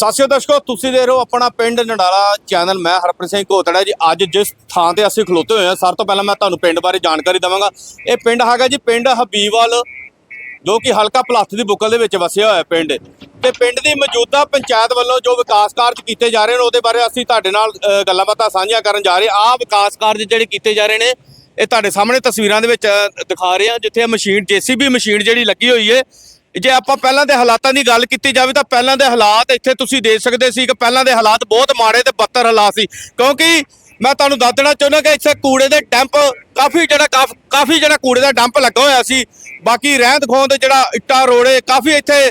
ਸਤਿ ਸ਼੍ਰੀ ਅਕਾਲ ਦਰਸ਼ਕੋ, ਤੁਸੀਂ ਦੇਖ ਰਹੇ ਹੋ ਆਪਣਾ ਪਿੰਡ ਨਡਾਲਾ ਚੈਨਲ। ਮੈਂ ਹਰਪ੍ਰੀਤ ਸਿੰਘ ਘੋਤੜਾ ਜੀ। ਅੱਜ ਜਿਸ ਥਾਂ ਤੇ ਅਸੀਂ ਖਲੋਤੇ ਹੋਏ ਹਾਂ ਸਭ ਤੋਂ ਪਹਿਲਾਂ ਮੈਂ ਤੁਹਾਨੂੰ ਪਿੰਡ ਬਾਰੇ ਜਾਣਕਾਰੀ ਦਵਾਂਗਾ। ਇਹ ਪਿੰਡ ਹੈਗਾ ਜੀ, ਪਿੰਡ ਹਬੀਵਾਲ ਜੋ ਕਿ ਹਲਕਾ ਭਲੱਥ ਦੀ ਬੁੱਕਲ ਦੇ ਵਿੱਚ ਵਸਿਆ ਹੋਇਆ ਪਿੰਡ। ਤੇ ਪਿੰਡ ਦੀ ਮੌਜੂਦਾ ਪੰਚਾਇਤ ਵੱਲੋਂ ਜੋ ਵਿਕਾਸ ਕਾਰਜ ਕੀਤੇ ਜਾ ਰਹੇ ਨੇ, ਉਹਦੇ ਬਾਰੇ ਅਸੀਂ ਤੁਹਾਡੇ ਨਾਲ ਗੱਲਾਂ ਬਾਤਾਂ ਸਾਂਝੀਆਂ ਕਰਨ ਜਾ ਰਹੇ ਹਾਂ। ਆਹ ਵਿਕਾਸ ਕਾਰਜ ਜਿਹੜੇ ਕੀਤੇ ਜਾ ਰਹੇ ਨੇ, ਇਹ ਤੁਹਾਡੇ ਸਾਹਮਣੇ ਤਸਵੀਰਾਂ ਦੇ ਵਿੱਚ ਦਿਖਾ ਰਹੇ ਹਾਂ, ਜਿੱਥੇ ਮਸ਼ੀਨ, ਜੀਸੀਬੀ ਮਸ਼ੀਨ ਜਿਹੜੀ ਲੱਗੀ ਹੋਈ ਹੈ ਜੇ ਆਪਾਂ ਪਹਿਲਾਂ ਦੇ ਹਾਲਾਤਾਂ ਦੀ ਗੱਲ ਕੀਤੀ ਜਾਵੇ ਤਾਂ ਪਹਿਲਾਂ ਦੇ ਹਾਲਾਤ ਇੱਥੇ ਤੁਸੀਂ ਦੇਖ ਸਕਦੇ ਸੀ ਕਿ ਪਹਿਲਾਂ ਦੇ ਹਾਲਾਤ ਬਹੁਤ ਮਾੜੇ ਤੇ ਬੱਤਰ ਹਾਲਾਤ ਸੀ। ਕਿਉਂਕਿ ਮੈਂ ਤੁਹਾਨੂੰ ਦੱਸ ਦੇਣਾ ਚਾਹੁੰਦਾ ਕਿ ਇੱਥੇ ਕੂੜੇ ਦੇ ਡੰਪ ਕਾਫੀ ਜਿਹੜਾ ਕਾਫ- ਕਾਫੀ ਜਿਹੜਾ ਕੂੜੇ ਦਾ ਡੰਪ ਲੱਗਾ ਹੋਇਆ ਸੀ। ਬਾਕੀ ਰਹਿੰਦ ਖੋਂਦ ਜਿਹੜਾ ਇੱਟਾਂ, ਰੋੜੇ ਕਾਫੀ ਇੱਥੇ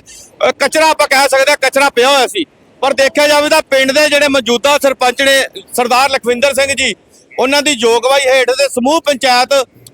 ਕਚਰਾ ਆਪਾਂ ਕਹਿ ਸਕਦੇ ਹਾਂ ਕਚਰਾ ਪਿਆ ਹੋਇਆ ਸੀ। ਪਰ ਦੇਖਿਆ ਜਾਵੇ ਤਾਂ ਪਿੰਡ ਦੇ ਜਿਹੜੇ ਮੌਜੂਦਾ ਸਰਪੰਚ ਨੇ ਸਰਦਾਰ ਲਖਵਿੰਦਰ ਸਿੰਘ ਜੀ, ਉਹਨਾਂ ਦੀ ਯੋਗਵਾਈ ਹੇਠ ਦੇ ਸਮੂਹ ਪੰਚਾਇਤ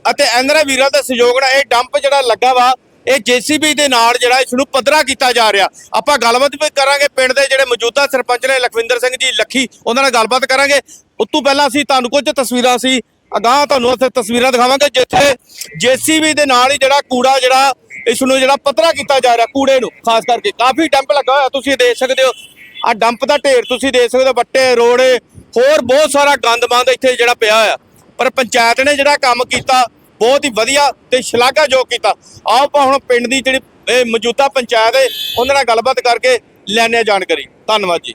ਅਤੇ ਐਨਰਾ ਵੀਰਾਂ ਦੇ ਸਹਿਯੋਗ ਨਾਲ ਇਹ ਡੰਪ ਜਿਹੜਾ ਲੱਗਾ ਵਾ ਇਹ ਜੀਸੀਬੀ ਦੇ ਨਾਲ ਜਿਹੜਾ ਇਸ ਨੂੰ ਪੱਧਰਾ ਕੀਤਾ ਜਾ ਰਿਹਾ। ਆਪਾਂ ਗੱਲਬਾਤ ਵੀ ਕਰਾਂਗੇ ਪਿੰਡ ਦੇ ਜਿਹੜੇ ਮੌਜੂਦਾ ਸਰਪੰਚ ਨੇ ਲਖਵਿੰਦਰ ਸਿੰਘ ਜੀ ਲੱਖੀ, ਉਹਨਾਂ ਨਾਲ ਗੱਲਬਾਤ ਕਰਾਂਗੇ। ਉਸ ਤੋਂ ਪਹਿਲਾਂ ਅਸੀਂ ਤੁਹਾਨੂੰ ਕੁਝ ਤਸਵੀਰਾਂ ਸੀ, ਅਗਾਹ ਤੁਹਾਨੂੰ ਉੱਥੇ ਤਸਵੀਰਾਂ ਦਿਖਾਵਾਂਗੇ ਜਿੱਥੇ ਜੀਸੀਬੀ ਦੇ ਨਾਲ ਹੀ ਜਿਹੜਾ ਕੂੜਾ ਜਿਹੜਾ ਇਸ ਨੂੰ ਜਿਹੜਾ ਪੱਧਰਾ ਕੀਤਾ ਜਾ ਰਿਹਾ ਕੂੜੇ ਨੂੰ, ਖਾਸ ਕਰਕੇ। ਕਾਫੀ ਡੰਪ ਲੱਗਾ ਹੋਇਆ, ਤੁਸੀਂ ਦੇਖ ਸਕਦੇ ਹੋ। ਆ ਡੰਪ ਦਾ ਢੇਰ ਤੁਸੀਂ ਦੇਖ ਸਕਦੇ ਹੋ, ਵੱਟੇ, ਰੋੜੇ, ਹੋਰ ਬਹੁਤ ਸਾਰਾ ਗੰਦ ਬੰਦ ਇੱਥੇ ਜਿਹੜਾ ਪਿਆ ਹੋਇਆ। ਪਰ ਪੰਚਾਇਤ ਨੇ ਜਿਹੜਾ ਕੰਮ ਕੀਤਾ ਬਹੁਤ ਹੀ ਵਧੀਆ ਤੇ ਸ਼ਲਾਘਾਯੋਗ ਕੀਤਾ। ਆਓ ਆਪਾਂ ਹੁਣ ਪਿੰਡ ਦੀ ਜਿਹੜੀ ਮੌਜੂਦਾ ਪੰਚਾਇਤ ਹੈ, ਉਹਨਾਂ ਨਾਲ ਗੱਲਬਾਤ ਕਰਕੇ ਲੈਣੇ ਜਾਣਕਾਰੀ। ਧੰਨਵਾਦ ਜੀ।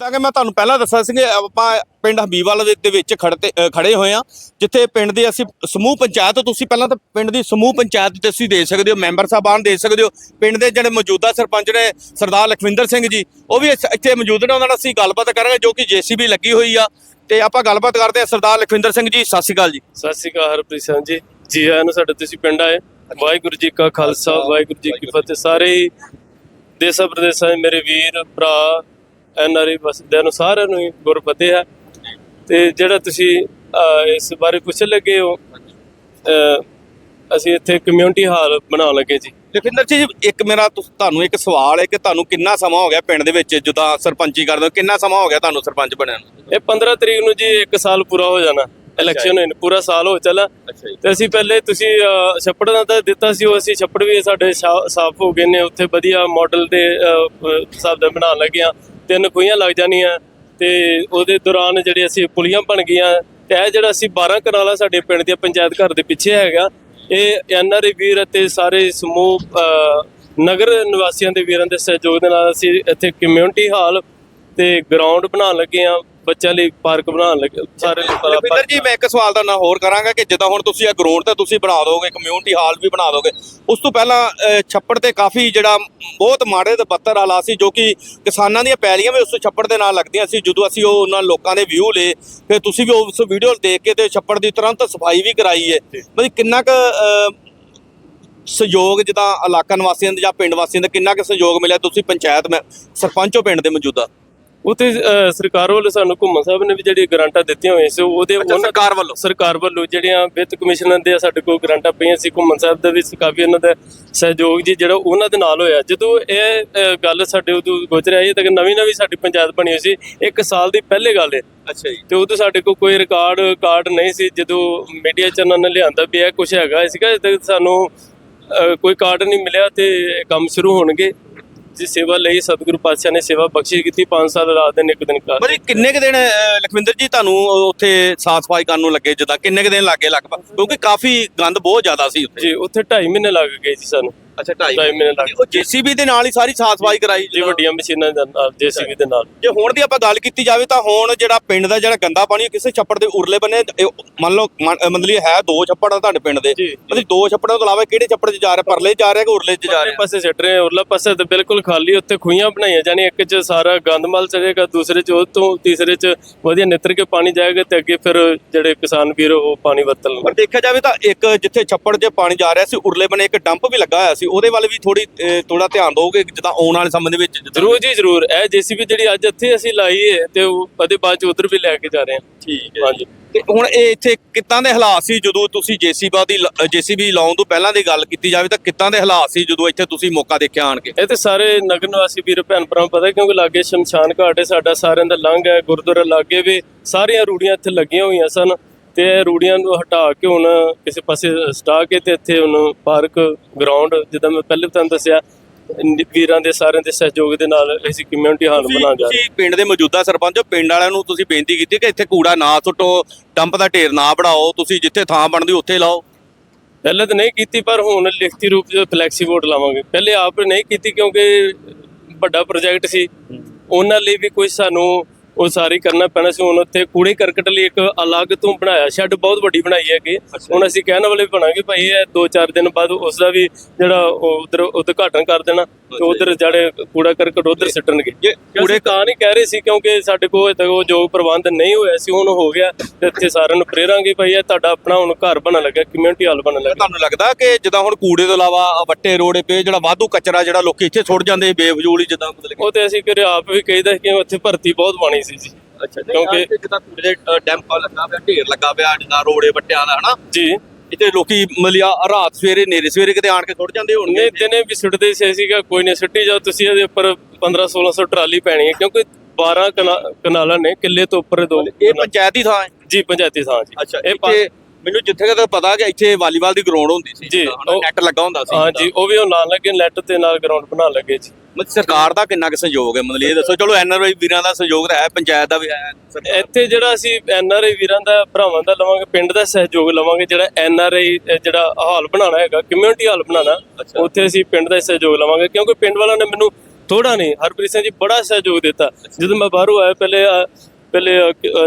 ਤਾਂ ਕਿ ਮੈਂ ਤੁਹਾਨੂੰ ਪਹਿਲਾਂ ਦੱਸਿਆ ਸੀ ਕਿ ਆਪਾਂ ਪਿੰਡ ਹਬੀਬਵਾਲ ਦੇ- ਵਿੱਚ ਖੜਤੇ ਖੜੇ ਹੋਏ ਆ ਜਿੱਥੇ ਪਿੰਡ ਦੇ ਅਸੀਂ ਸਮੂਹ ਪੰਚਾਇਤ, ਤੁਸੀਂ ਪਹਿਲਾਂ ਤਾਂ ਪਿੰਡ ਦੀ ਸਮੂਹ ਪੰਚਾਇਤ ਤੇ ਤੁਸੀਂ ਦੇ ਸਕਦੇ ਹੋ, ਮੈਂਬਰ ਸਾਹਿਬਾਨ ਦੇ ਸਕਦੇ ਹੋ, ਪਿੰਡ ਦੇ ਜਿਹੜੇ ਮੌਜੂਦਾ ਸਰਪੰਚ ਨੇ ਸਰਦਾਰ ਲਖਵਿੰਦਰ ਸਿੰਘ ਜੀ, ਉਹ ਵੀ ਇਸ- ਇੱਥੇ ਮੌਜੂਦ ਨੇ, ਉਹਨਾਂ ਨਾਲ ਅਸੀਂ ਗੱਲਬਾਤ ਕਰਾਂਗੇ, ਜੋ ਕਿ ਜੀਸੀਬੀ ਲੱਗੀ ਹੋਈ ਆ। ਤੇ ਆਪਾਂ ਗੱਲਬਾਤ ਕਰਦੇ ਹਾਂ ਸਰਦਾਰ ਲਖਵਿੰਦਰ ਸਿੰਘ ਜੀ ਸਤਿ ਸ਼੍ਰੀ ਅਕਾਲ ਜੀ। ਸਤਿ ਸ਼੍ਰੀ ਅਕਾਲ ਹਰਪ੍ਰੀਤ ਸਿੰਘ ਜੀ। ਜੀ ਆਇਆਂ ਨੂੰ ਸਾਡੇ ਤੁਸੀਂ ਪਿੰਡ ਆਏ। ਵਾਹਿਗੁਰੂ ਜੀ ਕਾ ਖਾਲਸਾ ਵਾਹਿਗੁਰੂ ਜੀ ਕੀ ਫਤਿਹ। ਸਾਰੇ ਹੀ ਦੇਸਾਂ ਪ੍ਰਦੇਸਾਂ ਦੇ ਮੇਰੇ ਵੀਰ ਭਰਾ ਐਨਆਰਆਈ ਵਸਦਿਆਂ ਨੂੰ ਸਾਰਿਆਂ ਨੂੰ ਹੀ ਗੁਰਫਤਿਹ ਹੈ। ਤੇ ਜਿਹੜਾ ਤੁਸੀਂ ਅਹ, ਇਸ ਬਾਰੇ ਪੁੱਛਣ ਲੱਗੇ ਹੋ ਅਹ, ਅਸੀਂ ਇੱਥੇ ਕਮਿਊਨਿਟੀ ਹਾਲ ਬਣਾਉਣ ਲੱਗੇ ਜੀ। ਲਖਵਿੰਦਰ ਜੀ ਇੱਕ ਮੇਰਾ ਤੁਸ- ਤੁਹਾਨੂੰ ਇੱਕ ਸਵਾਲ ਹੈ ਕਿ ਤੁਹਾਨੂੰ ਕਿੰਨਾ ਸਮਾਂ ਹੋ ਗਿਆ ਪਿੰਡ ਦੇ ਵਿੱਚ ਜਿੱਦਾਂ ਸਰਪੰਚੀ ਕਰਦੇ ਹੋ ਕਿੰਨਾ ਸਮਾਂ ਹੋ ਗਿਆ ਤੁਹਾਨੂੰ ਸਰਪੰਚ ਬਣਿਆ ਨੂੰ? ਇਹ 15 ਤਰੀਕ ਨੂੰ ਜੀ 1 ਸਾਲ ਪੂਰਾ ਹੋ ਜਾਣਾ ਇਲੈਕਸ਼ਨ ਹੋਏ ਨੂੰ ਪੂਰਾ ਸਾਲ ਹੋ ਚੱਲਾ। ਅੱਛਾ ਜੀ। ਤੇ ਅਸੀਂ ਪਹਿਲੇ ਤੁਸੀਂ ਛੱਪੜ ਦਾ ਤਾਂ ਦਿੱਤਾ ਸੀ ਉਹ ਅਸੀਂ ਛੱਪੜ ਵੀ ਸਾਡੇ ਸ਼ਾ- ਸਾਫ਼ ਹੋ ਗਏ ਨੇ ਉੱਥੇ ਵਧੀਆ ਮਾਡਲ ਦੇ ਅਹ, ਅਹ, ਹਿਸਾਬ ਦਾ ਬਣਾਉਣ ਲੱਗੇ ਆ। ਤਿੰਨ ਖੂਹੀਆਂ ਲੱਗ ਜਾਣੀਆਂ ਤੇ ਉਹਦੇ ਦੌਰਾਨ ਜਿਹੜੇ ਅਸੀਂ ਪੁਲੀਆਂ ਬਣ ਗਈਆਂ ਤੇ ਇਹ ਜਿਹੜਾ ਅਸੀਂ 12 ਕਨਾਲਾ ਸਾਡੇ ਪਿੰਡ ਦੇ ਪੰਚਾਇਤ ਘਰ ਦੇ ਪਿੱਛੇ ਹੈਗਾ ਇਹ ਐਨਆਰਏ ਵੀਰ ਅਤੇ ਸਾਰੇ ਸਮੂਹ ਨਗਰ ਨਿਵਾਸੀਆਂ ਦੇ ਵੀਰਾਂ ਦੇ ਸਹਿਯੋਗ ਦੇ ਨਾਲ ਅਸੀਂ ਇੱਥੇ ਕਮਿਊਨਿਟੀ ਹਾਲ ਤੇ ਗਰਾਊਂਡ ਬਣਾਉਣ ਲੱਗੇ ਆ ਬੱਚਿਆਂ ਲਈ ਪਾਰਕ ਬਣਾਉਣ ਲੱਗੇ ਸਾਰੇ ਲਖਵਿੰਦਰ ਜੀ ਮੈਂ ਇੱਕ ਸਵਾਲ ਦਾ ਨਾ ਹੋਰ ਕਰਾਂਗਾ ਕਿ ਜਿੱਦਾਂ ਹੁਣ ਤੁਸੀਂ ਇਹ ਗਰਾਊਂਡ ਤੇ ਤੁਸੀਂ ਬਣਾ ਦੋਗੇ ਕਮਿਊਨਿਟੀ ਹਾਲ ਵੀ ਬਣਾ ਦੋਗੇ ਉਸ ਤੋਂ ਪਹਿਲਾਂ ਛੱਪੜ ਤੇ ਕਾਫੀ ਜਿਹੜਾ ਬਹੁਤ ਮਾੜੇ ਤੇ ਬੱਤਰ ਹਾਲਾਤ ਸੀ ਜੋ ਕਿ ਕਿਸਾਨਾਂ ਦੀਆਂ ਪੈਲੀਆਂ ਵੀ ਉਸ ਛੱਪੜ ਦੇ ਨਾਲ ਲੱਗਦੀਆਂ ਸੀ ਜਦੋਂ ਅਸੀਂ ਉਹ ਉਹਨਾਂ ਲੋਕਾਂ ਦੇ ਵਿਊ ਲਏ ਫਿਰ ਤੁਸੀਂ ਵੀ ਉਸ ਵੀਡੀਓ ਦੇਖ ਕੇ ਤੇ ਛੱਪੜ ਦੀ ਤੁਰੰਤ ਸਫ਼ਾਈ ਵੀ ਕਰਾਈ ਹੈ। ਬਈ ਕਿੰਨਾ ਕੁ ਸਹਿਯੋਗ ਜਿੱਦਾਂ ਇਲਾਕਾ ਨਿਵਾਸੀਆਂ ਦਾ ਜਾਂ ਪਿੰਡ ਵਾਸੀਆਂ ਦਾ ਕਿੰਨਾ ਕੁ ਸਹਿਯੋਗ ਮਿਲਿਆ? ਤੁਸੀਂ ਪੰਚਾਇਤ ਮੈਂ ਸਰਪੰਚੋ ਪਿੰਡ ਦੇ ਮੌਜੂਦਾ। ਉਤੇ ਸਰਕਾਰ ਵੱਲੋਂ ਸਾਨੂੰ ਘੁੰਮਣ ਸਾਹਿਬ ਨੇ ਵੀ ਜਿਹੜੀ ਗ੍ਰਾਂਟਾਂ ਦਿੱਤੀਆਂ ਹੋਈਆਂ ਸੀ ਉਹਦੇ ਅੱਛਾ, ਸਰਕਾਰ ਵੱਲੋਂ? ਸਰਕਾਰ ਵੱਲੋਂ ਜਿਹੜੀਆਂ ਵਿੱਤ ਕਮਿਸ਼ਨਰ ਦੇ ਸਾਡੇ ਕੋਲ ਗ੍ਰਾਂਟਾਂ ਪਈਆਂ ਸੀ ਘੁੰਮਣ ਸਾਹਿਬ ਦੇ ਵਿੱਚ ਕਾਫੀ ਉਹਨਾਂ ਦਾ ਸਹਿਯੋਗ ਜੀ ਜਿਹੜਾ ਉਹਨਾਂ ਦੇ ਨਾਲ ਹੋਇਆ। ਜਦੋਂ ਇਹ ਗੱਲ ਸਾਡੇ ਉਦੋਂ ਗੋਚਰ ਆਈ ਤੱਕ ਨਵੀਂ ਨਵੀਂ ਸਾਡੀ ਪੰਚਾਇਤ ਬਣੀ ਹੋਈ ਸੀ ਇੱਕ ਸਾਲ ਦੀ ਪਹਿਲੇ ਗੱਲ ਹੈ ਅੱਛਾ ਜੀ। ਤੇ ਉਦੋਂ ਸਾਡੇ ਕੋਲ ਕੋਈ ਰਿਕਾਰਡ ਕਾਰਡ ਨਹੀਂ ਸੀ ਜਦੋਂ ਮੀਡੀਆ ਚੈਨਲ ਨੇ ਲਿਆਂਦਾ ਵੀ ਇਹ ਕੁਝ ਹੈਗਾ ਸੀਗਾ ਸਾਨੂੰ ਕੋਈ ਕਾਰਡ ਨਹੀਂ ਮਿਲਿਆ ਤੇ ਇਹ ਕੰਮ ਸ਼ੁਰੂ ਹੋਣਗੇ। ਜੀ ਸੇਵਾ ਲਈ ਸਤਿਗੁਰੂ ਪਾਤਸ਼ਾਹ ਨੇ ਸੇਵਾ ਬਖਸ਼ਿਸ਼ ਕੀਤੀ 5 ਸਾਲ ਰਾਤ ਦਿਨ ਇੱਕ ਦਿਨ ਕਰ ਬਈ ਕਿੰਨੇ ਕੁ ਦਿਨ ਅਹ, ਲਖਵਿੰਦਰ ਜੀ ਤੁਹਾਨੂੰ ਉੱਥੇ ਸਾਫ਼ ਸਫ਼ਾਈ ਕਰਨ ਨੂੰ ਲੱਗੇ ਜਿੱਦਾਂ ਕਿੰਨੇ ਕੁ ਦਿਨ ਲੱਗੇ ਲਗਭਗ? ਕਿਉਂਕਿ ਕਾਫੀ ਗੰਦ ਬਹੁਤ ਜ਼ਿਆਦਾ ਸੀ ਉੱਥੇ। ਜੀ ਉੱਥੇ 2.5 ਮਹੀਨੇ ਲੱਗ ਗਏ ਜੀ ਸਾਨੂੰ। ਅੱਛਾ 2.5 ਮਹੀਨੇ ਲੱਗ ਉਹ ਜੀਸੀਬੀ ਦੇ ਨਾਲ ਹੀ ਸਾਰੀ ਸਾਫ਼ ਸਫ਼ਾਈ ਕਰਾਈ ਜੀ ਵੱਡੀਆਂ ਮਸ਼ੀਨਾਂ ਦੇ ਨਾਲ ਜੀਸੀਬੀ ਦੇ ਨਾਲ। ਜੇ ਹੁਣ ਦੀ ਆਪਾਂ ਗੱਲ ਕੀਤੀ ਜਾਵੇ ਤਾਂ ਹੁਣ ਜਿਹੜਾ ਪਿੰਡ ਦਾ ਜਿਹੜਾ ਗੰਦਾ ਪਾਣੀ ਕਿਸੇ ਛੱਪੜ ਦੇ ਉਰਲੇ ਬੰਨੇ ਇਹ ਮੰਨ ਲਓ ਮੰਨ- ਅਹ ਮਤਲਬ ਇਹ ਹੈ ਦੋ ਛੱਪੜ ਆ ਤੁਹਾਡੇ ਪਿੰਡ ਦੇ। ਜੀ। ਮਤਲਬ ਦੋ ਛੱਪੜਾਂ ਤੋਂ ਇਲਾਵਾ ਕਿਹੜੇ ਛੱਪੜ 'ਚ ਜਾ ਰਿਹਾ? ਪਰਲੇ 'ਚ ਜਾ ਰਿਹਾ ਕਿ ਉਰਲੇ 'ਚ ਜਾ ਚਾਰੇ ਰਿਹਾ? ਪਾਸੇ ਸਿੱਟ ਰਹੇ ਆ, ਉਰਲਾ ਪਾਸੇ ਤੇ ਬਿਲਕੁਲ ਖਾਲੀ ਬਣਾਈਆਂ ਜਾਣੀ ਇੱਕ 'ਚ ਸਾਰਾ ਗੰਦਮਲ ਚੜੇਗਾ ਦੂਸਰੇ 'ਚ ਉਹ ਤੋਂ ਤੀਸਰੇ 'ਚ ਵਧੀਆ ਨਿੱਤਰ ਕੇ ਪਾਣੀ ਜਾਏਗਾ ਤੇ ਅੱਗੇ ਫਿਰ ਜਿਹੜੇ ਕਿਸਾਨ ਵੀਰ ਉਹ ਪਾਣੀ ਵਰਤਣ ਪਰ ਦੇਖਿਆ ਜਾਵੇ ਤਾਂ ਇੱਕ ਜਿੱਥੇ ਛੱਪੜ 'ਚ ਪਾਣੀ ਜਾ ਰਿਹਾ ਸੀ ਉਰਲੇ ਬੰਨੇ ਇੱਕ ਡੰਪ ਵੀ ਲੱਗਾ ਹੋਇਆ ਸੀ ਉਹਦੇ ਵੱਲ ਵੀ ਥੋੜੀ ਥੋੜਾ ਧਿਆਨ ਦਿਓਗੇ ਜਿੱਦਾਂ ਆਉਣ ਵਾਲੇ ਸਮੇਂ ਦੇ ਵਿੱਚ ਜ਼ਰੂਰ ਜੀ ਜ਼ਰੂਰ। ਇਹ ਜੀਸੀਬੀ ਜਿਹੜੀ ਅੱਜ ਇੱਥੇ ਅਸੀਂ ਲਾਈ ਹੈ ਤੇ ਉਹ ਉਹਦੇ ਬਾਅਦ ਚ ਉਧਰ ਵੀ ਲੈ ਕੇ ਜਾ ਰਹੇ ਹਾਂ। ਠੀਕ ਹਾਂਜੀ। ਤੇ ਹੁਣ ਇਹ ਇੱਥੇ ਕਿੱਦਾਂ ਦੇ ਹਾਲਾਤ ਸੀ ਜਦੋਂ ਤੁਸੀਂ ਜੀਸੀਬੀ ਦੀ ਜੀਸੀਬੀ ਲਾਉਣ ਤੋਂ ਪਹਿਲਾਂ ਦੀ ਗੱਲ ਕੀਤੀ ਜਾਵੇ ਤਾਂ ਕਿੱਦਾਂ ਦੇ ਹਾਲਾਤ ਸੀ ਜਦੋਂ ਇੱਥੇ ਤੁਸੀਂ ਮੌਕਾ ਦੇਖਿਆ ਆਣ ਕੇ? ਇਹ ਤੇ ਸਾਰੇ ਨਗਰ ਨਿਵਾਸੀ ਵੀਰ ਭੈਣ ਭਰਾ ਨੂੰ ਪਤਾ ਕਿਉਂਕਿ ਲਾਗੇ ਸ਼ਮਸ਼ਾਨ ਘਾਟ ਹੈ ਸਾਡਾ ਸਾਰਿਆਂ ਦਾ ਲੰਘ ਹੈ ਗੁਰਦੁਆਰਾ ਲਾਗੇ ਵੀ ਸਾਰੀਆਂ ਰੂੜੀਆਂ ਇੱਥੇ ਲੱਗੀਆਂ ਹੋਈਆਂ ਸਨ। ਤੇ ਰੂੜੀਆਂ ਨੂੰ ਹਟਾ ਕੇ ਹੁਣ ਕਿਸੇ ਪਾਸੇ ਸਟਾ ਕੇ ਤੇ ਇੱਥੇ ਹੁਣ ਪਾਰਕ ਗਰਾਊਂਡ ਜਿੱਦਾਂ ਮੈਂ ਪਹਿਲੇ ਤੁਹਾਨੂੰ ਦੱਸਿਆ ਵੀਰਾਂ ਦੇ ਸਾਰਿਆਂ ਦੇ ਸਹਿਯੋਗ ਦੇ ਨਾਲ ਅਸੀਂ ਕਮਿਊਨਿਟੀ ਹਾਲ ਬਣਾ ਜਾ ਤੁਸੀਂ ਪਿੰਡ ਦੇ ਮੌਜੂਦਾ ਸਰਪੰਚ ਹੋ ਪਿੰਡ ਵਾਲਿਆਂ ਨੂੰ ਤੁਸੀਂ ਬੇਨਤੀ ਕੀਤੀ ਕਿ ਇੱਥੇ ਕੂੜਾ ਨਾ ਸੁੱਟੋ ਡੰਪ ਦਾ ਢੇਰ ਨਾ ਬਣਾਓ ਤੁਸੀਂ ਜਿੱਥੇ ਥਾਂ ਬਣਦੀ ਉੱਥੇ ਲਾਓ। ਪਹਿਲੇ ਤਾਂ ਨਹੀਂ ਕੀਤੀ ਪਰ ਹੁਣ ਲਿਖਤੀ ਰੂਪ ਚ ਫਲੈਕਸੀ ਬੋਰਡ ਲਾਵਾਂਗੇ। ਪਹਿਲੇ ਆਪ ਨਹੀਂ ਕੀਤੀ ਕਿਉਂਕਿ ਵੱਡਾ ਪ੍ਰੋਜੈਕਟ ਸੀ। ਉਹਨਾਂ ਲਈ ਵੀ ਕੁਝ ਸਾਨੂੰ ਉਹ ਸਾਰੀ ਕਰਨਾ ਪੈਣਾ ਸੀ। ਹੁਣ ਉੱਥੇ ਕੂੜੇ ਕਰਕਟ ਲਈ ਇੱਕ ਅਲੱਗ ਤੋਂ ਬਣਾਇਆ। ਸ਼ੈੱਡ ਬਹੁਤ ਵੱਡੀ ਬਣਾਈ ਹੈ ਕਿ ਹੁਣ ਅਸੀਂ ਕਹਿਣ ਵਾਲੇ ਬਣਾਂਗੇ ਭਾਈ ਇਹ 2-4 ਦਿਨ ਬਾਅਦ ਉਸ ਦਾ ਵੀ ਜਿਹੜਾ ਉਧਰ ਉਦਘਾਟਨ ਕਰ ਦੇਣਾ ਤੇ ਉਧਰ ਜਿਹੜੇ ਕੂੜਾ ਕਰਕਟ ਉਧਰ ਸਿੱਟਣਗੇ। ਕੂੜੇ ਤਾਂ ਨਹੀਂ ਕਹਿ ਰਹੇ ਸੀ ਕਿਉਂਕਿ ਸਾਡੇ ਕੋਲ ਤੱਕ ਉਹ ਜੋ ਪ੍ਰਬੰਧ ਨਹੀਂ ਹੋਇਆ ਸੀ ਹੁਣ ਹੋ ਗਿਆ ਤੇ ਇੱਥੇ ਸਾਰਿਆਂ ਨੂੰ ਪ੍ਰੇਰਾਂਗੇ ਭਾਈ ਇਹ ਤੁਹਾਡਾ ਆਪਣਾ ਹੁਣ ਘਰ ਬਣਨ ਲੱਗਾ ਕਮਿਊਨਿਟੀ ਹਾਲ ਬਣਨ ਲੱਗਾ। ਤੁਹਾਨੂੰ ਲੱਗਦਾ ਕਿ ਜਿੱਦਾਂ ਹੁਣ ਕੂੜੇ ਤੋਂ ਇਲਾਵਾ ਵੱਟੇ ਰੋੜੇ ਪਏ ਜਿਹੜਾ ਵਾਧੂ ਕਚਰਾ ਜਿਹੜਾ ਲੋਕੀ ਇੱਥੇ ਸੁੱਟ ਜਾਂਦੇ ਬੇਫਜ਼ੂਲ ਹੀ ਜਿੱਦਾਂ ਮਤਲਬ ਕਿ ਉਹ ਤੇ ਅਸੀਂ ਕਰੇ ਆਪ ਵੀ ਕਹੀਦਾ ਕਿ ਉੱਥੇ ਭਰਤੀ ਬਹੁਤ ਬਣੀ ਸੀ ਜੀ। ਅੱਛਾ ਕਿਉਂਕਿ- ਕੂੜੇ ਦੇ ਡੈਂਪ ਲੱਗਾ ਪਿਆ ਢੇਰ ਲੱਗਾ ਪਿਆ ਜਿੱਦਾਂ ਰੋੜੇ ਵੱਟਿਆਂ ਦਾ ਹਨਾ? ਜੀ। ਇੱਥੇ ਲੋਕੀ ਮਲਿਆ ਰਾਤ ਸਵੇਰੇ ਨੇਰੇ ਸਵੇਰੇ ਕਿਤੇ ਆਣ ਕੇ ਸੁੱਟ ਜਾਂਦੇ ਹੋਣਗੇ। ਦਿਨੇ ਵੀ ਸੁੱਟਦੇ ਸੀ ਸੀਗਾ ਕੋਈ ਨਹੀਂ ਸੁੱਟੀ ਜਾਓ ਤੁਸੀਂ ਇਹਦੇ ਉੱਪਰ 15 1600 ਟਰਾਲੀ ਪੈਣੀ ਹੈ ਕਿਉਂਕਿ 12 ਕਨਾ- ਕਨਾਲਾਂ ਨੇ ਕਿੱਲੇ ਤੋਂ ਉੱਪਰ ਦੋ ਇਹ ਪੰਚਾਇਤੀ ਥਾਂ ਹੈ? ਜੀ ਪੰਚਾਇਤੀ ਥਾਂ ਜੀ। ਅੱਛਾ ਇਹ ਮੈਨੂੰ ਜਿੱਥੇ ਕਦੇ ਪਤਾ ਕਿ ਇੱਥੇ ਵਾਲੀਬਾਲ ਦੀ ਗਰਾਊਂਡ ਹੁੰਦੀ ਸੀ ਜੀ, ਉਹ- ਨੈਟ ਲੱਗਾ ਹੁੰਦਾ ਸੀ ਹਾਂ ਜੀ ਉਹ ਵੀ ਉਹ ਨਾਲ ਲੱਗੇ ਨੈਟ ਤੇ ਨਾਲ ਗਰਾਊਂਡ ਬਣਾ ਲੱਗੇ ਜੀ। ਮਤਲਬ ਸਰਕਾਰ ਦਾ ਕਿੰਨਾ ਕੁ ਸਹਿਯੋਗ ਹੈ? ਮਤਲਬ ਇਹ ਦੱਸੋ ਚਲੋ ਐਨਆਰਆਈ ਵੀਰਾਂ ਦਾ ਸਹਿਯੋਗ ਤਾਂ ਹੈ ਪੰਚਾਇਤ ਦਾ ਵੀ ਹੈ ਸਰਕਾਰ- ਇੱਥੇ ਜਿਹੜਾ ਅਸੀਂ ਐਨਆਰਆਈ ਵੀਰਾਂ ਦਾ ਭਰਾਵਾਂ ਦਾ ਲਵਾਂਗੇ ਪਿੰਡ ਦਾ ਸਹਿਯੋਗ ਲਵਾਂਗੇ ਜਿਹੜਾ ਐਨਆਰਆਈ ਜਿਹੜਾ ਹਾਲ ਬਣਾਉਣਾ ਹੈਗਾ ਕਮਿਊਨਿਟੀ ਹਾਲ ਬਣਾਉਣਾ ਉੱਥੇ ਅਸੀਂ ਪਿੰਡ ਦਾ ਸਹਿਯੋਗ ਲਵਾਂਗੇ ਕਿਉਂਕਿ ਪਿੰਡ ਵਾਲਿਆਂ ਨੇ ਮੈਨੂੰ ਥੋੜਾ ਨਹੀਂ ਹਰਪ੍ਰੀਤ ਸਿੰਘ ਜੀ ਬੜਾ ਸਹਿਯੋਗ ਦਿੱਤਾ। ਜਦੋਂ ਮੈਂ ਬਾਹਰੋਂ ਆਇਆ ਪਹਿਲੇ ਅ, ਪਹਿਲੇ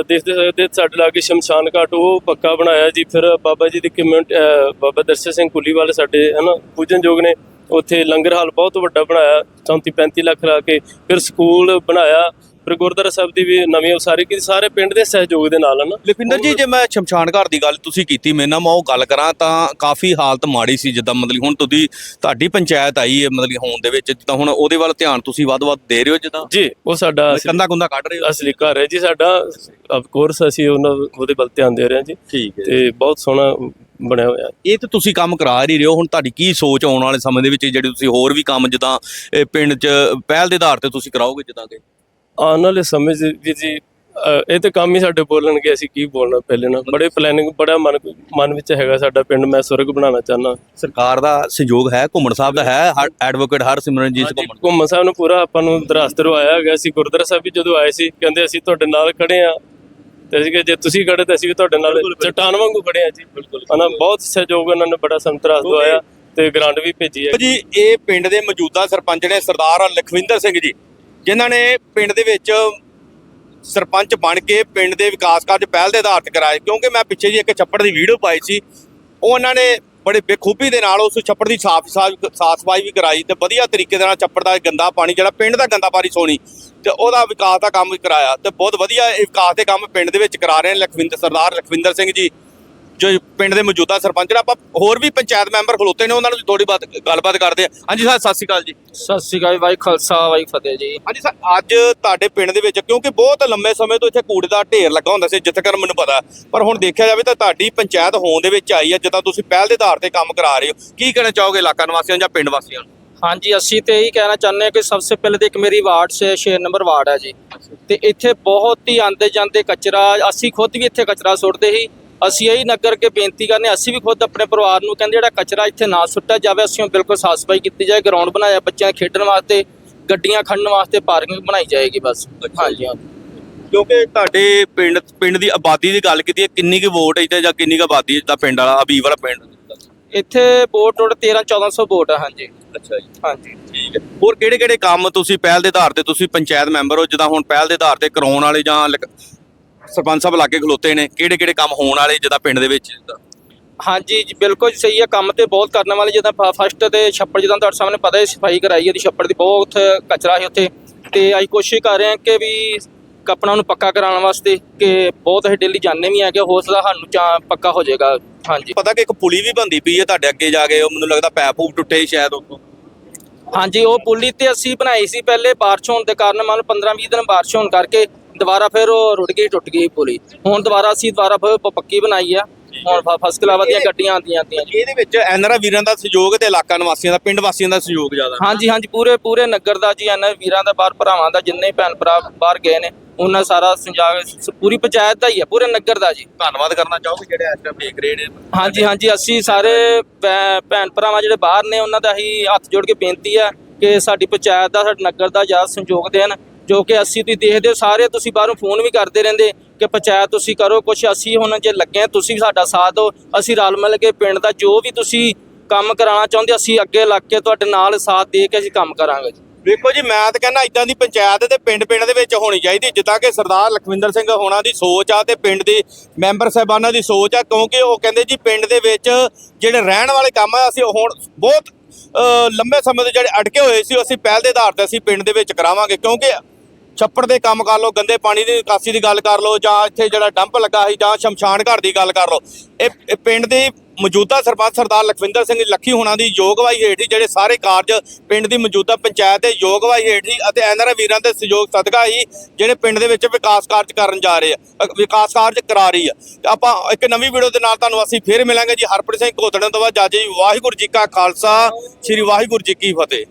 ਦੇਖਦੇ ਸਕਦੇ ਸਾਡੇ ਲਾਗੇ ਸ਼ਮਸ਼ਾਨ ਘਾਟ, ਉਹ ਪੱਕਾ ਬਣਾਇਆ ਜੀ। ਫਿਰ ਬਾਬਾ ਜੀ ਦੀ ਕਮਿਊਨਿਟੀ ਬਾਬਾ ਦਰਸ਼ਨ ਸਿੰਘ ਕੁੱਲੀਵਾਲ ਸਾਡੇ, ਹਨਾ, ਪੂਜਨਯੋਗ ਨੇ, ਉੱਥੇ ਲੰਗਰ ਹਾਲ ਬਹੁਤ ਵੱਡਾ ਬਣਾਇਆ। 34 35 ਲੱਖ ਲਾ ਕੇ ਫਿਰ ਸਕੂਲ ਬਣਾਇਆ। ਫਿਰ ਗੁਰਦੁਆਰਾ ਸਾਹਿਬ ਦੀ ਵੀ ਨਵੀਂ ਉਸਾਰੀ ਕੀਤੀ ਸਾਰੇ ਪਿੰਡ ਦੇ ਸਹਿਯੋਗ ਦੇ ਨਾਲ ਹਨ ਲਖਵਿੰਦਰ ਜੀ ਜੇ ਮੈਂ ਸ਼ਮਸ਼ਾਨ ਘਾਟ ਦੀ ਗੱਲ ਤੁਸੀਂ ਕੀਤੀ ਮੇਰੇ ਨਾਲ ਮੈਂ ਉਹ ਗੱਲ ਕਰਾਂ ਤਾਂ ਕਾਫੀ ਹਾਲਤ ਮਾੜੀ ਸੀ ਜਿੱਦਾਂ ਮਤਲਬ ਹੁਣ ਤੁਸੀਂ ਤੁਹਾਡੀ ਪੰਚਾਇਤ ਆਈ ਹੈ ਮਤਲਬ ਹੋਣ ਦੇ ਵਿੱਚ ਜਿੱਦਾਂ ਹੁਣ ਉਹਦੇ ਵੱਲ ਧਿਆਨ ਤੁਸੀਂ ਵੱਧ-ਵੱਧ ਦੇ ਰਹੇ ਹੋ ਜਿੱਦਾਂ? ਜੀ ਉਹ ਸਾਡਾ ਕੰਦਾ ਕੁੰਦਾ ਕੱਢ ਰਹੇ ਹੋ? ਅਸਲੀ ਘਰ ਹੈ ਜੀ ਸਾਡਾ ਆਫ ਕੋਰਸ ਅਸੀਂ ਉਹਨਾਂ ਉਹਦੇ ਵੱਲ ਧਿਆਨ ਦੇ ਰਹੇ ਹਾਂ ਜੀ। ਠੀਕ ਤੇ ਬਹੁਤ ਸੋਹਣਾ ਬਣਿਆ ਹੋਇਆ। ਇਹ ਤਾਂ ਤੁਸੀਂ ਕੰਮ ਕਰਾ ਹੀ ਰਹੇ ਹੋ ਹੁਣ ਤੁਹਾਡੀ ਕੀ ਸੋਚ ਆਉਣ ਵਾਲੇ ਸਮੇਂ ਦੇ ਵਿੱਚ ਜਿਹੜੇ ਤੁਸੀਂ ਹੋਰ ਵੀ ਕੰਮ ਜਿੱਦਾਂ ਪਿੰਡ 'ਚ ਪਹਿਲ ਦੇ ਆਧਾਰ ਤੇ ਤੁਸੀਂ ਕਰਾਓਗੇ ਜਿੱਦਾਂ ਕਿ? ਆਉਣ ਵਾਲੇ ਸਮੇਂ 'ਚ ਵੀ ਜੀ ਇਹ ਤੇ ਕੰਮ ਹੀ ਸਾਡੇ ਬੋਲਣਗੇ ਅਸੀਂ ਕੀ ਬੋਲਣਾ ਪਹਿਲੇ ਨਾ ਬੜੇ ਪਲੈਨਿੰਗ ਬੜਾ ਮਨ ਮਨ ਵਿੱਚ ਹੈਗਾ ਸਾਡਾ ਪਿੰਡ ਮੈਂ ਸੁਰਗ ਬਣਾਉਣਾ ਚਾਹੁੰਦਾ। ਸਰਕਾਰ ਦਾ ਸਹਿਯੋਗ ਹੈ ਘੁੰਮਣ ਸਾਹਿਬ ਦਾ ਹੈ ਐਡਵੋਕੇਟ ਹਰਸਿਮਰਨਜੀਤ ਘੁੰਮਣ। ਘੁੰਮਣ ਸਾਹਿਬ ਨੂੰ ਪੂਰਾ ਆਪਾਂ ਨੂੰ ਦਰਾਸਤ ਰਵਾਇਆ ਹੈਗਾ ਸੀ ਗੁਰਦੁਆਰਾ ਸਾਹਿਬ ਵੀ ਜਦੋਂ ਆਏ ਸੀ ਕਹਿੰਦੇ ਅਸੀਂ ਤੁਹਾਡੇ ਨਾਲ ਖੜੇ ਆ ਤੇ ਅਸੀਂ ਕਿ ਜੇ ਤੁਸੀਂ ਖੜੇ ਤਾਂ ਅਸੀਂ ਵੀ ਤੁਹਾਡੇ ਨਾਲ ਚਟਾਨ ਵਾਂਗੂ ਖੜੇ ਆ ਜੀ। ਬਿਲਕੁਲ ਹਨਾ ਬਹੁਤ ਸਹਿਯੋਗ ਉਹਨਾਂ ਨੇ ਬੜਾ ਸਾਨੂੰ ਦਰਾਸਤ ਦਵਾਇਆ ਤੇ ਗ੍ਰਾਂਟ ਵੀ ਭੇਜੀ ਹੈ। ਜੀ ਇਹ ਪਿੰਡ ਦੇ ਮੌਜੂਦਾ ਸਰਪੰਚ ਨੇ ਸਰਦਾਰ ਲਖਵਿੰਦਰ ਸਿੰਘ ਜੀ। ਜਿਨ੍ਹਾਂ ਨੇ ਪਿੰਡ ਦੇ ਵਿੱਚ ਸਰਪੰਚ ਬਣ ਕੇ ਪਿੰਡ ਦੇ ਵਿਕਾਸ ਕਾਰਜ ਪਹਿਲ ਦੇ ਆਧਾਰ ਤੇ ਕਰਾਏ, ਕਿਉਂਕਿ ਮੈਂ ਪਿੱਛੇ ਜੀ ਇੱਕ ਛੱਪੜ ਦੀ ਵੀਡੀਓ ਪਾਈ ਸੀ ਉਹ ਉਹਨਾਂ ਨੇ ਬੜੇ ਬੇਖੂਬੀ ਦੇ ਨਾਲ ਉਸ ਛੱਪੜ ਦੀ ਸਾਫ਼ ਸਾਫ਼ ਸਫ਼ਾਈ ਵੀ ਕਰਾਈ ਤੇ ਵਧੀਆ ਤਰੀਕੇ ਦੇ ਨਾਲ ਛੱਪੜ ਦਾ ਗੰਦਾ ਪਾਣੀ, ਜਿਹੜਾ ਪਿੰਡ ਦਾ ਗੰਦਾ ਪਾਣੀ ਸੋਣੀ, ਤੇ ਉਹਦਾ ਵਿਕਾਸ ਦਾ ਕੰਮ ਵੀ ਕਰਾਇਆ ਤੇ ਬਹੁਤ ਵਧੀਆ ਵਿਕਾਸ ਦੇ ਕੰਮ ਪਿੰਡ ਦੇ ਵਿੱਚ ਕਰਾ ਰਹੇ ਨੇ ਲਖਵਿੰਦਰ, ਸਰਦਾਰ ਲਖਵਿੰਦਰ ਸਿੰਘ ਜੀ। ਜੋ ਪਿੰਡ ਦੇ ਮੌਜੂਦਾ ਸਰਪੰਚ ਨੇ ਆਪਾਂ ਹੋਰ ਵੀ ਪੰਚਾਇਤ ਮੈਂਬਰ ਖਲੋਤੇ ਨੇ ਉਹਨਾਂ ਨੂੰ ਥੋੜੀ ਬਾਤ ਗੱਲਬਾਤ ਕਰਦੇ ਆ ਹਾਂਜੀ ਸਰ ਸਤਿ ਸ਼੍ਰੀ ਅਕਾਲ ਜੀ। ਸਤਿ ਸ਼੍ਰੀ ਅਕਾਲ ਵਾਹਿ ਖਾਲਸਾ ਵਾਹਿ ਫਤਿਹ ਜੀ। ਹਾਂਜੀ ਸਰ ਅੱਜ ਤੁਹਾਡੇ ਪਿੰਡ ਦੇ ਵਿੱਚ ਕਿਉਂਕਿ ਬਹੁਤ ਲੰਮੇ ਸਮੇਂ ਤੋਂ ਇੱਥੇ ਕੂੜੇ ਦਾ ਢੇਰ ਲੱਗਾ ਹੁੰਦਾ ਸੀ ਜਿੱਥੇ ਤੱਕ ਮੈਨੂੰ ਪਤਾ। ਪਰ ਹੁਣ ਦੇਖਿਆ ਜਾਵੇ ਤਾਂ ਤੁਹਾਡੀ ਪੰਚਾਇਤ ਹੋਣ ਦੇ ਵਿੱਚ ਆਈ ਹੈ ਜਿੱਦਾਂ ਤੁਸੀਂ ਪਹਿਲ ਦੇ ਆਧਾਰ ਤੇ ਕੰਮ ਕਰਾ ਰਹੇ ਹੋ। ਕੀ ਕਹਿਣਾ ਚਾਹੋਗੇ ਇਲਾਕਾ ਨਿਵਾਸੀਆਂ ਜਾਂ ਪਿੰਡ ਵਾਸੀਆਂ ਨੂੰ? ਹਾਂਜੀ ਅਸੀਂ ਤੇ ਇਹੀ ਕਹਿਣਾ ਚਾਹੁੰਦੇ ਹਾਂ ਕਿ ਸਭ ਤੋਂ ਪਹਿਲੇ ਤੇ ਇੱਕ ਮੇਰੀ ਵਾਰਡ ਸੇ 6 ਨੰਬਰ ਵਾਰਡ ਹੈ ਜੀ। ਤੇ ਇੱਥੇ ਬਹੁਤ ਹੀ ਆਂਦੇ ਜਾਂਦੇ ਕਚਰਾ ਅਸੀਂ ਖੁਦ ਵੀ ਇੱਥੇ ਕਚਰਾ ਸੁੱਟਦੇ ਸੀ। ਅਸੀਂ ਇਹੀ ਨਗਰ ਕੇ ਬੇਨਤੀ ਕਰਨੇ ਅਸੀਂ ਵੀ ਖੁਦ ਆਪਣੇ ਪਰਿਵਾਰ ਨੂੰ ਕਹਿੰਦੇ ਜਿਹੜਾ ਕਚਰਾ ਇੱਥੇ ਨਾ ਸੁੱਟਿਆ ਜਾਵੇ ਅਸੀਂ ਬਿਲਕੁਲ ਸਾਫ਼ ਸਫ਼ਾਈ ਕੀਤੀ ਜਾਏ ਗਰਾਊਂਡ ਬਣਾਇਆ ਬੱਚਿਆਂ ਦੇ ਖੇਡਣ ਵਾਸਤੇ ਗੱਡੀਆਂ ਖੜਨ ਵਾਸਤੇ ਪਾਰਕਿੰਗ ਬਣਾਈ ਜਾਏਗੀ ਬਸ। ਹਾਂਜੀ ਕਿਉਂਕਿ ਤੁਹਾਡੇ ਪਿੰਡ ਪਿੰਡ ਦੀ ਆਬਾਦੀ ਦੀ ਗੱਲ ਕੀਤੀ ਹੈ ਕਿੰਨੀ ਕੁ ਵੋਟ ਇੱਥੇ ਜਾਂ ਕਿੰਨੀ ਕੁ ਆਬਾਦੀ ਜਿੱਦਾਂ ਪਿੰਡ ਵਾਲਾ ਅਬੀਬ ਵਾਲਾ ਪਿੰਡ? ਇੱਥੇ ਵੋਟ ਟੋਟ 13 1400 ਵੋਟ ਹੈ ਹਾਂਜੀ। ਅੱਛਾ ਜੀ। ਹਾਂਜੀ। ਠੀਕ ਹੈ। ਹੋਰ ਕਿਹੜੇ ਕਿਹੜੇ ਕੰਮ ਤੁਸੀਂ ਪਹਿਲ ਦੇ ਆਧਾਰ ਤੇ ਤੁਸੀਂ ਪੰਚਾਇਤ ਮੈਂਬਰ ਹੋ ਜਿੱਦਾਂ ਹੁਣ ਪਹਿਲ ਦੇ ਆਧਾਰ ਤੇ ਕਰਾਉਣ ਵਾਲੇ ਜਾਂ ਸਰਪੰਚ ਸਾਹਿਬ ਲਾਗੇ ਖਲੋਤੇ ਨੇ ਕਿਹੜੇ ਕਿਹੜੇ ਕੰਮ ਹੋਣ ਵਾਲੇ ਜਿੱਦਾਂ ਪਿੰਡ ਦੇ ਵਿੱਚ? ਹਾਂਜੀ ਜੀ, ਬਿਲਕੁਲ ਸਹੀ ਹੈ ਕੰਮ ਤੇ ਬਹੁਤ ਕਰਨ ਵਾਲੇ ਜਿੱਦਾਂ ਫਸਟ ਤੇ ਛੱਪੜ ਜਿੱਦਾਂ ਤੁਹਾਡੇ ਸਾਹਮਣੇ ਪਤਾ ਹੈ ਸਫ਼ਾਈ ਕਰਾਈ ਉਹਦੀ ਛੱਪੜ ਦੀ ਬਹੁਤ ਕਚਰਾ ਸੀ ਉੱਥੇ। ਤੇ ਅਸੀਂ ਕੋਸ਼ਿਸ਼ ਕਰ ਰਹੇ ਹਾਂ ਕਿ ਵੀ ਕਪੜਾ ਨੂੰ ਪੱਕਾ ਕਰਾਉਣ ਵਾਸਤੇ ਕਿ ਬਹੁਤ ਅਸੀਂ ਡੇਲੀ ਜਾਂਦੇ ਵੀ ਆ ਕਿ ਹੋ ਸਕਦਾ ਸਾਨੂੰ ਚਾ ਪੱਕਾ ਹੋ ਜਾਏਗਾ। ਹਾਂਜੀ। ਪਤਾ ਕਿ ਇੱਕ ਪੁਲੀ ਵੀ ਬੰਦੀ ਪਈ ਹੈ ਤੁਹਾਡੇ ਅੱਗੇ ਜਾ ਕੇ ਉਹ ਮੈਨੂੰ ਲੱਗਦਾ ਪੈਪ ਪੂਪ ਟੁੱਟੇ ਸ਼ਾਇਦ ਉੱਥੋਂ। ਹਾਂਜੀ ਉਹ ਪੁਲੀ ਤੇ ਅਸੀਂ ਬਣਾਈ ਸੀ ਪਹਿਲੇ ਬਾਰਿਸ਼ ਹੋਣ ਦੇ ਕਾਰਨ ਮੰਨ ਲਓ 15 20 ਦਿਨ ਬਾਰਿਸ਼ ਹੋਣ ਕਰਕੇ ਦੁਬਾਰਾ ਫਿਰ ਉਹ ਰੁੜ ਗਈ ਟੁੱਟ ਗਈ ਪੁਲੀ ਹੁਣ ਦੁਬਾਰਾ ਅਸੀਂ ਦੁਬਾਰਾ ਫਿਰ ਪੱਕੀ ਬਣਾਈ ਆ। ਹੁਣ ਫਸਟ ਕਲਾਸ ਦੀਆਂ ਗੱਡੀਆਂ ਆਉਂਦੀਆਂ ਆਉਂਦੀਆਂ ਜੀ। ਇਹਦੇ ਵਿੱਚ ਐਨਆਰਆ ਵੀਰਾਂ ਦਾ ਸਹਿਯੋਗ ਤੇ ਇਲਾਕਾ ਨਿਵਾਸੀਆਂ ਦਾ ਪਿੰਡ ਵਾਸੀਆਂ ਦਾ ਸਹਿਯੋਗ ਜ਼ਿਆਦਾ। ਹਾਂਜੀ ਹਾਂਜੀ ਪੂਰੇ ਪੂਰੇ ਨਗਰ ਦਾ ਜੀ ਇਹਨਾਂ ਵੀਰਾਂ ਦਾ ਬਾਹਰ ਭਰਾਵਾਂ ਦਾ ਜਿੰਨੇ ਭੈਣ ਭਰਾ ਬਾਹਰ ਗਏ ਨੇ ਉਹਨਾਂ ਸਾਰਾ ਸੰਜਾਗ ਪੂਰੀ ਪੰਚਾਇਤ ਦਾ ਹੀ ਹੈ ਪੂਰੇ ਨਗਰ ਦਾ ਜੀ। ਧੰਨਵਾਦ ਕਰਨਾ ਚਾਹੋਗੇ ਜਿਹੜੇ ਇਸ ਟਾਈਮ ਦੇਖ ਰਹੇ ਨੇ। ਹਾਂਜੀ ਹਾਂਜੀ ਅਸੀਂ ਸਾਰੇ ਭੈ- ਭੈਣ ਭਰਾਵਾਂ ਜਿਹੜੇ ਬਾਹਰ ਨੇ ਉਹਨਾਂ ਦਾ ਹੀ ਹੱਥ ਜੋੜ ਕੇ ਬੇਨਤੀ ਹੈ ਕਿ ਸਾਡੀ ਪੰਚਾਇਤ ਦਾ ਸਾਡੇ ਨਗਰ ਦਾ ਜ਼ਿਆਦਾ ਸਹਿਯੋਗ ਦੇਣ ਜੋ ਕਿ ਅਸੀਂ ਤੁਸੀਂ ਦੇਖਦੇ ਹੋ ਸਾਰੇ ਤੁਸੀਂ ਬਾਹਰੋਂ ਫੋਨ ਵੀ ਕਰਦੇ ਰਹਿੰਦੇ ਕਿ ਪੰਚਾਇਤ ਤੁਸੀਂ ਕਰੋ ਕੁਛ ਅਸੀਂ ਹੁਣ ਜੇ ਲੱਗੇ ਹਾਂ, ਤੁਸੀਂ ਸਾਡਾ ਸਾਥ ਦਿਓ ਅਸੀਂ ਰਲ ਮਿਲ ਕੇ ਪਿੰਡ ਦਾ ਜੋ ਵੀ ਤੁਸੀਂ ਕੰਮ ਕਰਾਉਣਾ ਚਾਹੁੰਦੇ ਅਸੀਂ ਅੱਗੇ ਲੱਗ ਕੇ ਤੁਹਾਡੇ ਨਾਲ ਸਾਥ ਦੇ ਕੇ ਅਸੀਂ ਕੰਮ ਕਰਾਂਗੇ ਜੀ। ਵੇਖੋ ਜੀ, ਮੈਂ ਤਾਂ ਕਹਿੰਦਾ ਇਦਾਂ ਦੀ ਪੰਚਾਇਤ ਤੇ ਪਿੰਡ ਪਿੰਡ ਦੇ ਵਿੱਚ ਹੋਣੀ ਚਾਹੀਦੀ, ਜਿੱਦਾਂ ਕਿ ਸਰਦਾਰ ਲਖਵਿੰਦਰ ਸਿੰਘ ਹੋਣਾ ਦੀ ਸੋਚ ਆ ਤੇ ਪਿੰਡ ਦੇ ਮੈਂਬਰ ਸਾਹਿਬਾਨਾਂ ਦੀ ਸੋਚ ਆ, ਕਿਉਂਕਿ ਉਹ ਕਹਿੰਦੇ ਜੀ ਪਿੰਡ ਦੇ ਵਿੱਚ ਜਿਹੜੇ ਰਹਿਣ ਵਾਲੇ ਕੰਮ ਆ, ਅਸੀਂ ਹੁਣ ਬਹੁਤ ਲੰਬੇ ਸਮੇਂ ਤੋਂ ਜਿਹੜੇ ਅਟਕੇ ਹੋਏ ਸੀ, ਉਹ ਅਸੀਂ ਪਹਿਲ ਦੇ ਆਧਾਰ ਤੇ ਅਸੀਂ ਪਿੰਡ ਦੇ ਵਿੱਚ ਕਰਾਵਾਂਗੇ, ਕਿਉਂਕਿ ਛੱਪੜ ਦੇ ਕੰਮ ਕਰ ਲਓ, ਗੰਦੇ ਪਾਣੀ ਦੀ ਨਿਕਾਸੀ ਦੀ ਗੱਲ ਕਰ ਲਓ, ਜਾਂ ਇੱਥੇ ਜਿਹੜਾ ਡੰਪ ਲੱਗਾ ਸੀ, ਜਾਂ ਸ਼ਮਸ਼ਾਨ ਘਾਟ ਦੀ ਗੱਲ ਕਰ ਲਓ। ਇਹ ਪਿੰਡ ਦੇ ਮੌਜੂਦਾ ਸਰਪੰਚ ਸਰਦਾਰ ਲਖਵਿੰਦਰ ਸਿੰਘ ਲੱਖੀ ਹੋਣਾ ਦੀ ਯੋਗਵਾਈ ਹੇਠ ਹੀ ਜਿਹੜੇ ਸਾਰੇ ਕਾਰਜ ਪਿੰਡ ਦੀ ਮੌਜੂਦਾ ਪੰਚਾਇਤ ਦੇ ਯੋਗਵਾਈ ਹੇਠ ਹੀ ਅਤੇ ਐਨਆਰ ਵੀਰਾਂ ਦੇ ਸਹਿਯੋਗ ਸਦਕਾ ਹੀ ਜਿਹੜੇ ਪਿੰਡ ਦੇ ਵਿੱਚ ਵਿਕਾਸ ਕਾਰਜ ਕਰਨ ਜਾ ਰਹੇ ਆ ਵਿਕਾਸ ਕਾਰਜ ਕਰਾ ਰਹੀ ਆ। ਆਪਾਂ ਇੱਕ ਨਵੀਂ ਵੀਡੀਓ ਦੇ ਨਾਲ ਤੁਹਾਨੂੰ ਅਸੀਂ ਫੇਰ ਮਿਲਾਂਗੇ ਜੀ। ਹਰਪ੍ਰੀਤ ਸਿੰਘ ਘੋਤੜੇ ਤੋਂ ਬਾਅਦ ਜੱਜ ਜੀ ਵਾਹਿਗੁਰੂ ਜੀ ਕਾ ਖਾਲਸਾ, ਸ੍ਰੀ ਵਾਹਿਗੁਰੂ ਜੀ ਕੀ ਫਤਿਹ।